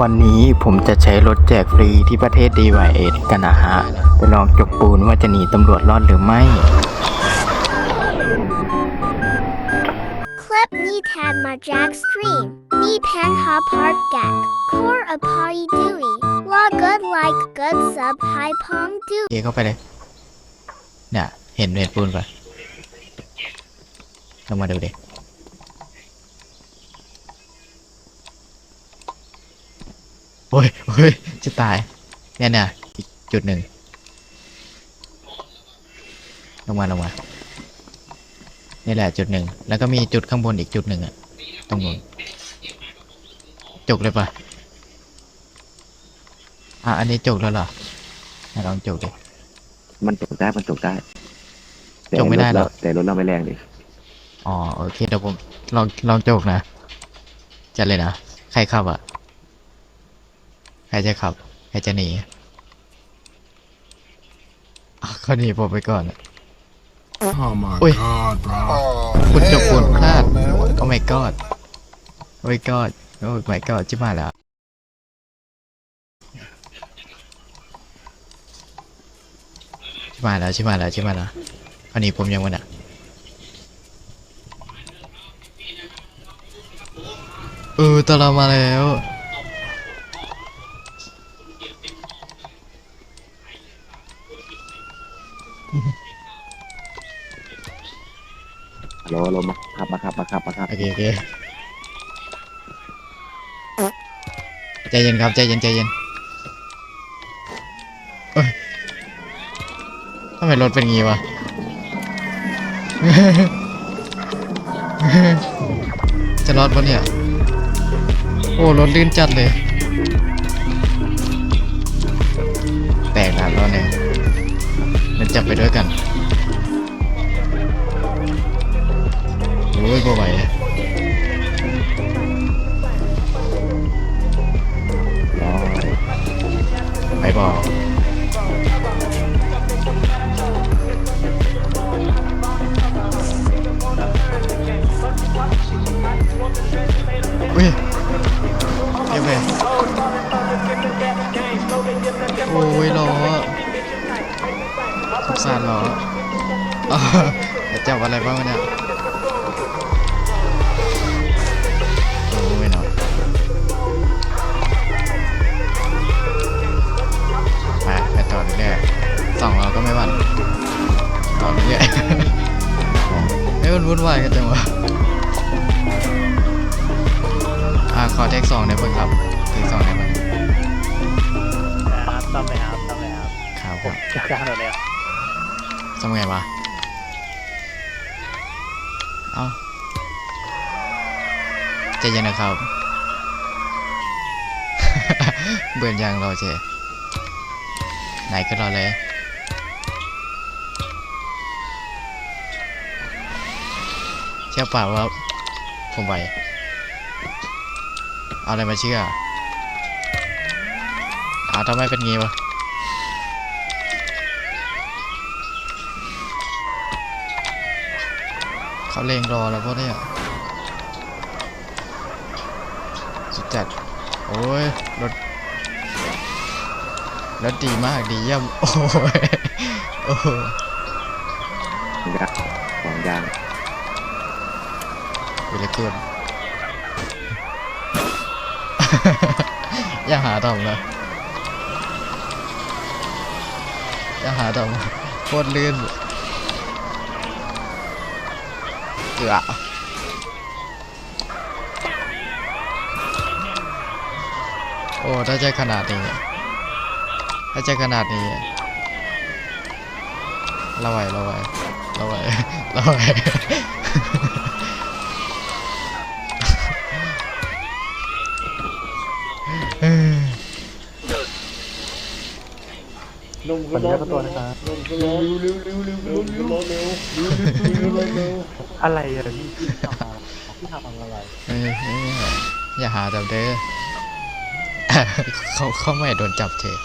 วันนี้ผมจะใช้รถแจกฟรีที่ประเทศ DYS กันนะฮะ ไปลองจกปูนว่าจะหนีตำรวจรอดหรือไม่ Clip ni tan ma jack stream. Ni pan ha part gak. Core a party dewey. La good like good sub high pong do. เอเข้าไปเลย เนี่ย เห็นเห็นปูนปะลงมาดูดิ โอ้ยโอ้ยจะตาย เนี่ยเนี่ยอีกจุดหนึ่งลงมาลงมานี่แหละจุดหนึ่ง แล้วก็มีจุดข้างบนอีกจุดหนึ่งอะตรงนู้นจกเลยปะอะอันนี้จกแล้วเหรอไหนลองจกดิมันตกได้มันตกได้แต่จกไม่ได้หรอถเาแต่รถเราไม่แรงดิอ๋อโอเคเดี๋ยวผมลองลองโจกนะจัดเลยนะใครขับอะ ใครจะขับ ใครจะหนีอะเขาหนีผมไปก่อนอะ Oh my Ui. god, bro. คุณจบคุณพลาด man. What โอ้ my god โอ้ my god โอ้ my god จิบมาแล้ว ชิบมาแล้วชิบมาแล้วชิบมาแล้วเขาหนีผมยังวันอะเออตามเรามาแล้ว รอรถมาขับมาขับมาขับมาขับโอเคโอเคใจเย็นครับใจเย็นใจเย็นเอ้ยทำไมรถเป็นงี้วะ จะรอดปะเนี่ย โอ้รถลื่นจัดเลย แตกแล้วรอบหนึ่ง จับไปด้วยกัน สงสารล้ออ้าวจะจับอะไรบ้างวะเนี่ยโอ้ยเนาะไปไปต่อเรื่อยๆสองเราก็ไม่หวั่นต่อเรื่อยๆไม่มันวุ่นวายกันจังวะอ่าขอเทคสองได้ป่ะครับเทคสองได้ป่ะครับต้องเลยครับต้องเลยครับครับผมจัดการหมดเลยครับ ทำไงวะ เอ้าใจเย็นนะครับ เบื่อยังเราเจ ไหนก็รอเลย เชื่อป่าว่าผมไหวเอาอะไรมาเชื่อเอาทำไมเป็นงี้วะ เขาเลงรอแล้วพวกเนี่ยสุดจัด โอ้ย รถ รถดีมากดีเยี่ยม โอ้ย โอ้โหยางสองยางวิลกุลอย่าหาทำนะอย่าหาทำโคตรลื่น เกือโอ้ถ้าใจขนาดนี้ ถ้าใจขนาดนี้เราไหวเราไหวเราไหวเราไหวขออนุญาตตัวนะครับอะไรอะพี่พี่ทำ อะไรพี่ทำอะไรเออเอออย่าหาจับเด้อเขาเขาไม่โดนจับเถอะ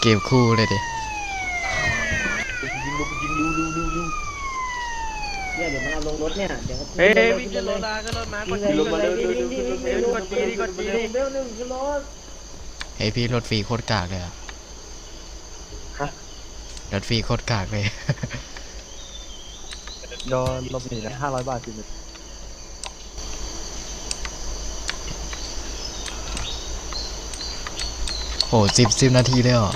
เกมคู่เลยดิยิงลูกยิงลูลูลูลูเนี่ยเดี๋ยวมันเอาลงรถเนี่ยเดี๋ยวเฮ้ยขึ้วิ่งนขึ้นเลรยถมาขึ้นรถมากวิ่ดงเลยจีวิ่งกดเลยเร็ววิ่งวิ่งวิ่งวิ่งวิ่งกดจีกดจีเร็วหนึ่งขึ้นรถเฮ้ยพี่รถฟรีโคตรกากเลยอะ รถฟรีโคตรกากเลย โดนลบหนีนะห้าร้อยบาทจริงโหสิบสิบนาทีเลยเหรอ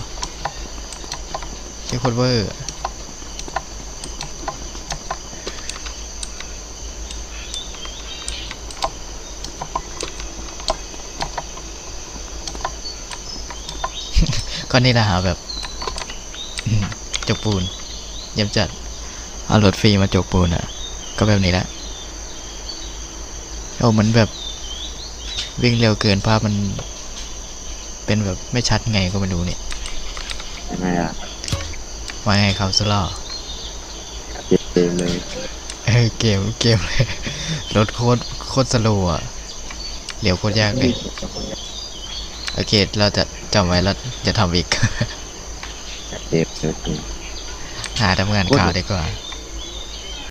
เชี่ยโคตรเวอร์ก็นี่แหละหาแบบอืม จกปูน เยี่ยมจัด เอารถฟรีมาจกปูนอะ ก็แบบนี้แหละโอ้เหมือนแบบวิ่งเร็วเกินภาพมัน เป็นแบบไม่ชัดไงก็ไม่รู้เนี่ยยังไงอะว่าไงครับสลอเจ็บเต็มเลยเออเกมเกมเลยรถโคตรโคตรสโลว์อะเลี้ยวโคตรยากเลยโอเคเราจะจำไว้แล้วจะทำอีกเจ็บเจ็บจริง หาทำงานข่าวดีกว่า